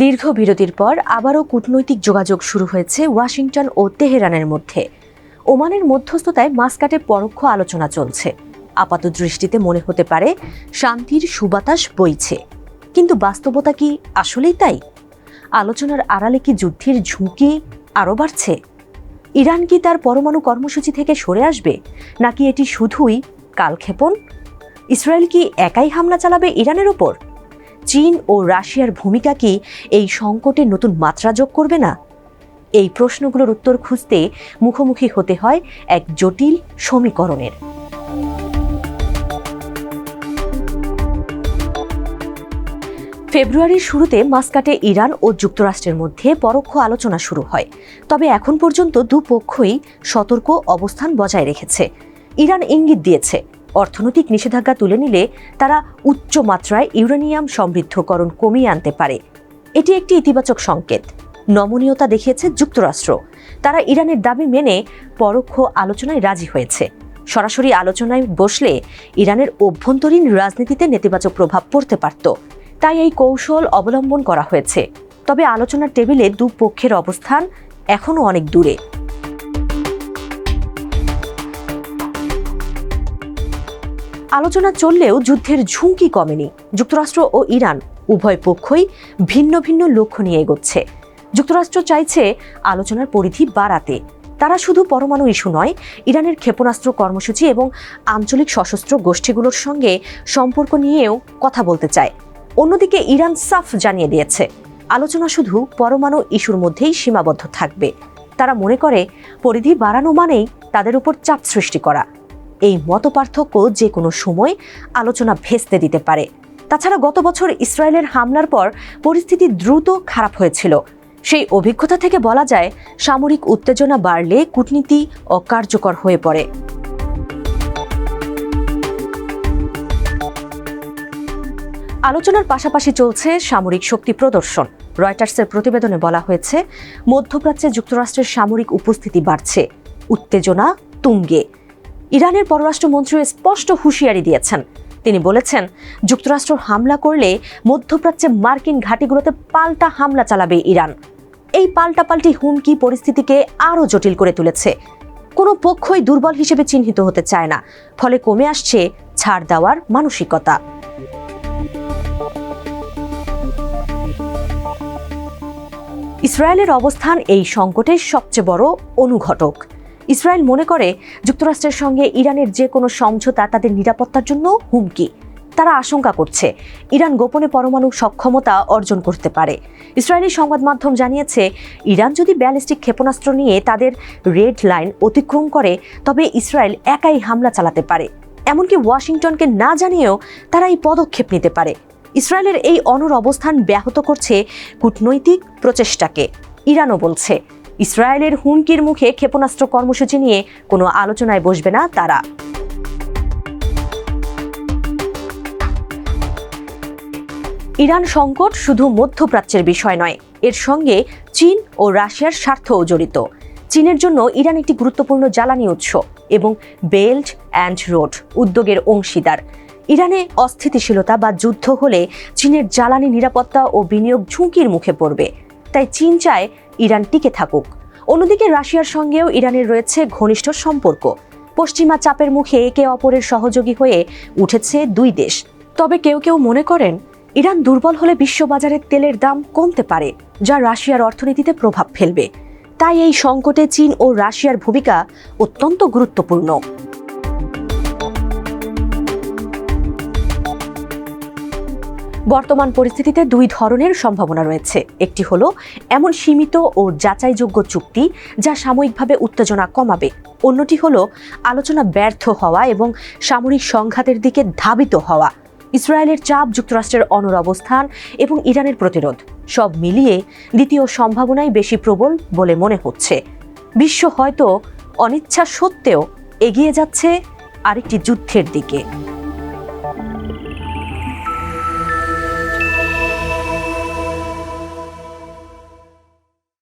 দীর্ঘ বিরতির পর আবারও কূটনৈতিক যোগাযোগ শুরু হয়েছে ওয়াশিংটন ও তেহরানের মধ্যে। ওমানের মধ্যস্থতায় মাসকাটে পরোক্ষ আলোচনা চলছে। আপাত দৃষ্টিতে মনে হতে পারে শান্তির সুবাতাস বইছে। কিন্তু বাস্তবতা কি আসলেই তাই? আলোচনার আড়ালে কি যুদ্ধের ঝুঁকি আরও বাড়ছে? ইরান কি তার পরমাণু কর্মসূচি থেকে সরে আসবে? নাকি এটি শুধুই কালক্ষেপণ? ইসরায়েল কি একাই হামলা চালাবে ইরানের ওপর? চীন ও রাশিয়ার ভূমিকা কি এই সংকটে নতুন মাত্রা যোগ করবে না? এই প্রশ্নগুলোর উত্তর খুঁজতে মুখোমুখি হতে হয় এক জটিল সমীকরণের। ফেব্রুয়ারির শুরুতে মাস্কাটে ইরান ও যুক্তরাষ্ট্রের মধ্যে পরোক্ষ আলোচনা শুরু হয়। তবে এখন পর্যন্ত দুপক্ষই সতর্ক অবস্থান বজায় রেখেছে। ইরান ইঙ্গিত দিয়েছে অর্থনৈতিক নিষেধাজ্ঞা তুলে নিলে তারা উচ্চ মাত্রায় ইউরেনিয়াম সমৃদ্ধকরণ কমিয়ে আনতে পারে। এটি একটি ইতিবাচক সংকেত। নমনীয়তা দেখিয়েছে যুক্তরাষ্ট্র। তারা ইরানের দাবি মেনে পরোক্ষ আলোচনায় রাজি হয়েছে। সরাসরি আলোচনায় বসলে ইরানের অভ্যন্তরীণ রাজনীতিতে নেতিবাচক প্রভাব পড়তে পারত। তাই এই কৌশল অবলম্বন করা হয়েছে। তবে আলোচনার টেবিলে দুপক্ষের অবস্থান এখনও অনেক দূরে। আলোচনা চললেও যুদ্ধের ঝুঁকি কমেনি। যুক্তরাষ্ট্র ও ইরান উভয় পক্ষই ভিন্ন ভিন্ন লক্ষ্য নিয়ে এগোচ্ছে। যুক্তরাষ্ট্র চাইছে আলোচনার পরিধি বাড়াতে। তারা শুধু পরমাণু ইস্যু নয়, ইরানের ক্ষেপণাস্ত্র কর্মসূচি এবং আঞ্চলিক সশস্ত্র গোষ্ঠীগুলোর সঙ্গে সম্পর্ক নিয়েও কথা বলতে চায়। অন্যদিকে ইরান সাফ জানিয়ে দিয়েছে, আলোচনা শুধু পরমাণু ইস্যুর মধ্যেই সীমাবদ্ধ থাকবে। তারা মনে করে, পরিধি বাড়ানো মানেই তাদের উপর চাপ সৃষ্টি করা। এই মতপার্থক্য যে কোনো সময় আলোচনা ভেস্তে দিতে পারে। তাছাড়া গত বছর ইসরায়েলের হামলার পর পরিস্থিতি দ্রুত খারাপ হয়েছিল। সেই অভিজ্ঞতা থেকে বলা যায়, সামরিক উত্তেজনা বাড়লে কূটনীতি অকার্যকর হয়ে পড়ে। আলোচনার পাশাপাশি চলছে সামরিক শক্তি প্রদর্শন। রয়টার্সের প্রতিবেদনে বলা হয়েছে, মধ্যপ্রাচ্যে যুক্তরাষ্ট্রের সামরিক উপস্থিতি বাড়ছে। উত্তেজনা তুঙ্গে। ইরানের পররাষ্ট্রমন্ত্রী স্পষ্ট হুঁশিয়ারি দিয়েছেন। তিনি বলেছেন, যুক্তরাষ্ট্র হামলা করলে মধ্যপ্রাচ্যে মার্কিন ঘাঁটিগুলোতে পাল্টা হামলা চালাবে ইরান। এই পাল্টাপাল্টি হুমকি পরিস্থিতিকে আরও জটিল করে তুলেছে। কোনো পক্ষই দুর্বল হিসেবে চিহ্নিত হতে চায় না, ফলে কমে আসছে ছাড় দেওয়ার মানসিকতা। ইসরায়েলের অবস্থান এই সংকটের সবচেয়ে বড় অনুঘটক। ইসরায়েল মনে করে যুক্তরাষ্ট্রের সঙ্গে ইরানের যে কোনো সমঝোতা তাদের নিরাপত্তার জন্য হুমকি। তারা আশঙ্কা করছে, ইরান গোপনে পরমাণু সক্ষমতা অর্জন করতে পারে। ইসরায়েলি সংবাদ মাধ্যম জানিয়েছে, ইরান যদি ব্যালিস্টিক ক্ষেপণাস্ত্র নিয়ে তাদের রেড লাইন অতিক্রম করে, তবে ইসরায়েল একাই হামলা চালাতে পারে। এমনকি ওয়াশিংটনকে না জানিয়েও তারা এই পদক্ষেপ নিতে পারে। ইসরায়েলের এই অনর অবস্থান ব্যাহত করছে কূটনৈতিক প্রচেষ্টাকে, ইরানও বলছে। ইসরায়েলের হুমকির মুখে ক্ষেপণাস্ত্র কর্মসূচি নিয়ে কোনো আলোচনায় বসবে না তারা। ইরান সংকট শুধু মধ্যপ্রাচ্যের বিষয় নয়, এর সঙ্গে চীন ও রাশিয়ার স্বার্থও জড়িত। চীনের জন্য ইরান একটি গুরুত্বপূর্ণ জ্বালানি উৎস এবং বেল্ট অ্যান্ড রোড উদ্যোগের অংশীদার। ইরানে অস্থিতিশীলতা বা যুদ্ধ হলে চীনের জ্বালানি নিরাপত্তা ও বিনিয়োগ ঝুঁকির মুখে পড়বে। তাই চীন চায় ইরান টিকে থাকুক। অন্যদিকে রাশিয়ার সঙ্গেও ইরানের রয়েছে ঘনিষ্ঠ সম্পর্ক। পশ্চিমা চাপের মুখে একে অপরের সহযোগী হয়ে উঠেছে দুই দেশ। তবে কেউ কেউ মনে করেন, ইরান দুর্বল হলে বিশ্ববাজারে তেলের দাম কমতে পারে, যা রাশিয়ার অর্থনীতিতে প্রভাব ফেলবে। তাই এই সংকটে চীন ও রাশিয়ার ভূমিকা অত্যন্ত গুরুত্বপূর্ণ। বর্তমান পরিস্থিতিতে দুই ধরনের সম্ভাবনা রয়েছে। একটি হলো, এমন সীমিত ও যাচাইযোগ্য চুক্তি যা সাময়িকভাবে উত্তেজনা কমাবে। অন্যটি হলো, আলোচনা ব্যর্থ হওয়া এবং সামরিক সংঘাতের দিকে ধাবিত হওয়া। ইসরায়েলের চাপ যুক্তরাষ্ট্রের অনর অবস্থান এবং ইরানের প্রতিরোধ। সব মিলিয়ে দ্বিতীয় সম্ভাবনাই বেশি প্রবল বলে মনে হচ্ছে। বিশ্ব হয়তো অনিচ্ছা সত্ত্বেও এগিয়ে যাচ্ছে আরেকটি যুদ্ধের দিকে।